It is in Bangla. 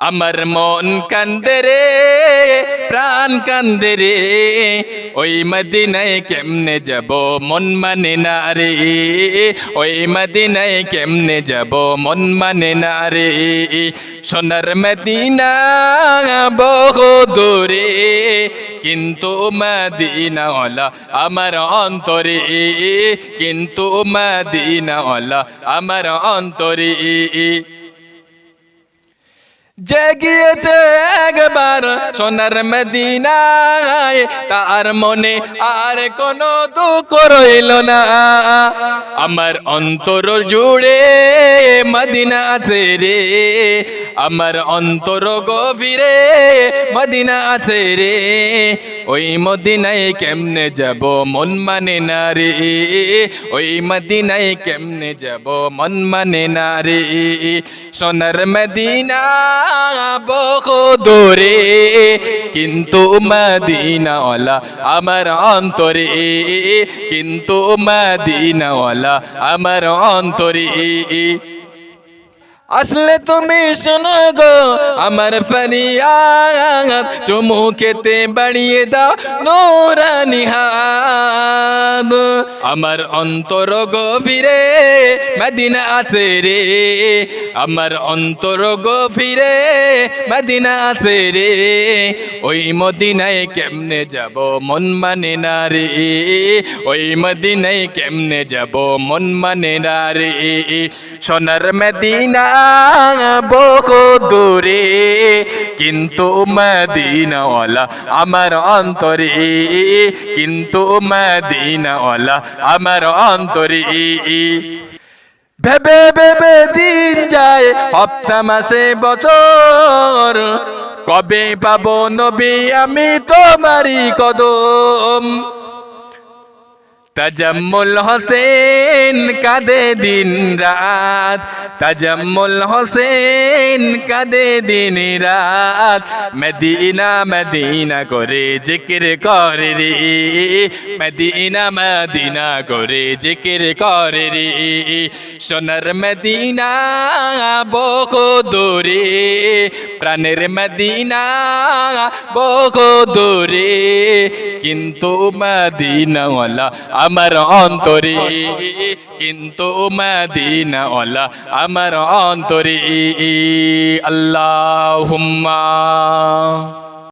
আমার মন কান্দে রে প্রাণ কান্দে রে ওই মদিনায় কেমনে যাব মন মানে না রে ওই মদিনায় কেমনে যাব মন মানে না রে সোনার মদিনা বহু দূরে কিন্তু মদিনাওয়ালা আমার অন্তরে কিন্তু মদিনাওয়ালা আমার অন্তরে জেগিয়েছে একবার সোনার মদিনায়। তার মনে আর কোনো দুঃখ রইল না। আমার অন্তর জুড়ে মদিনা আছে রে। আমার অন্তর গভীরে মদিনা আছে রে। ওই মদিনায় কেমনে যাব মন মানে না রে? ওই মদিনায় কেমনে যাব মন মানে না রে? সোনার মদিনা বহু দূরে, কিন্তু মদিনাওয়ালা আমার অন্তরে। কিন্তু মদিনাওয়ালা আমার অন্তরে। আসলে তুমি শোনো গো, আমার ফরিয়াদ খেতে বাড়িয়ে দাও নোরানি হাত আমার অন্তর গভীরে, মদিনা আছে রে আমার অন্তর গভীরে মদিনা আছে রে। ওই মদিনায় কেমনে যাব মন মানে না রে? ওই মদিনায় কেমনে যাব মন মানে না রে? সোনার মদিনা বহু দূরে, কিন্তু মদিনাওয়ালা আমার অন্তরে। কিন্তু মদিনাওয়ালা আমার অন্তরে। ভেবে ভেবে দিন যায় হপ্তা মাসে বছর। কবে পাবো নবী আমি তোমারই কদম? তাজাম্মুল হোসেন কাঁদে দিন রাত। তাজাম্মুল হোসেন কাঁদে দিন রাত। মদিনা মদিনা করে জিকির করে রে। মদিনা মদিনা করে জিকির করে রে। সোনার মদিনা বহু দূরে, প্রাণের মদিনা বহু দূরে। কিন্তু মদিনাওয়ালা আমার অন্তরে। কিন্তু মদিনাওয়ালা আমার অন্তরে। আল্লাহুম্মা।